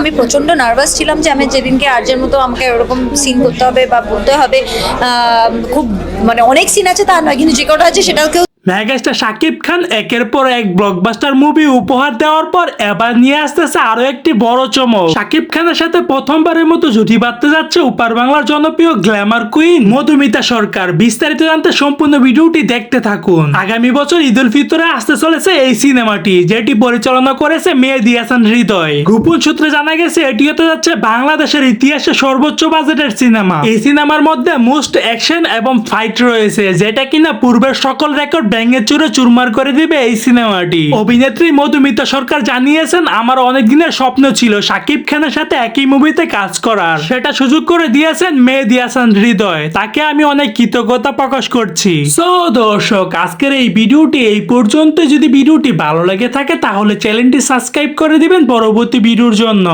আমি প্রচণ্ড নার্ভাস ছিলাম যে আমি যেদিনকে আর্যের মতো আমাকে ওরকম সিন করতে হবে বা বলতে হবে খুব মানে অনেক সিন আছে তা নয়, কিন্তু যে কটা আছে সেটাকেও মেগাস্টার শাকিব খান একের পর এক ব্লকবাস্টার মুভি উপহার দেওয়ার পর এবার নিয়ে আসতেছে আরও একটি বড় চমক। শাকিব খানের সাথে প্রথমবারের মতো জুটি বাঁধতে যাচ্ছে উপার বাংলার জনপ্রিয় গ্ল্যামার কুইন মধুমিতা সরকার। বিস্তারিত জানতে সম্পূর্ণ ভিডিওটি দেখতে থাকুন। আগামী বছর ঈদ উল ফিতরে আসতে চলেছে এই সিনেমাটি, যেটি পরিচালনা করেছে মেহেদি হাসান হৃদয়। গোপন সূত্রে জানা গেছে, এটি হতে যাচ্ছে বাংলাদেশের ইতিহাসে সর্বোচ্চ বাজেটের সিনেমা এই সিনেমার মধ্যে মোস্ট অ্যাকশন এবং ফাইট রয়েছে, যেটা কিনা পূর্বের সকল রেকর্ড ব্যাঙে চুরে চুরমার করে দিবে এই সিনেমাটি। অভিনেত্রী মধুমিতা সরকার জানিয়েছেন, আমার অনেক দিনের স্বপ্ন ছিল সাকিব খানের সাথে একই মুভিতে কাজ করার। সেটা সুযোগ করে দিয়েছেন মেহেদি হাসান হৃদয়। তাকে আমি অনেক কৃতজ্ঞতা প্রকাশ করছি। সো দর্শক, আজকের এই ভিডিওটি এই পর্যন্ত যদি ভিডিওটি ভালো লেগে থাকে, তাহলে চ্যানেলটি সাবস্ক্রাইব করে দিবেন পরবর্তী ভিডিওর জন্য।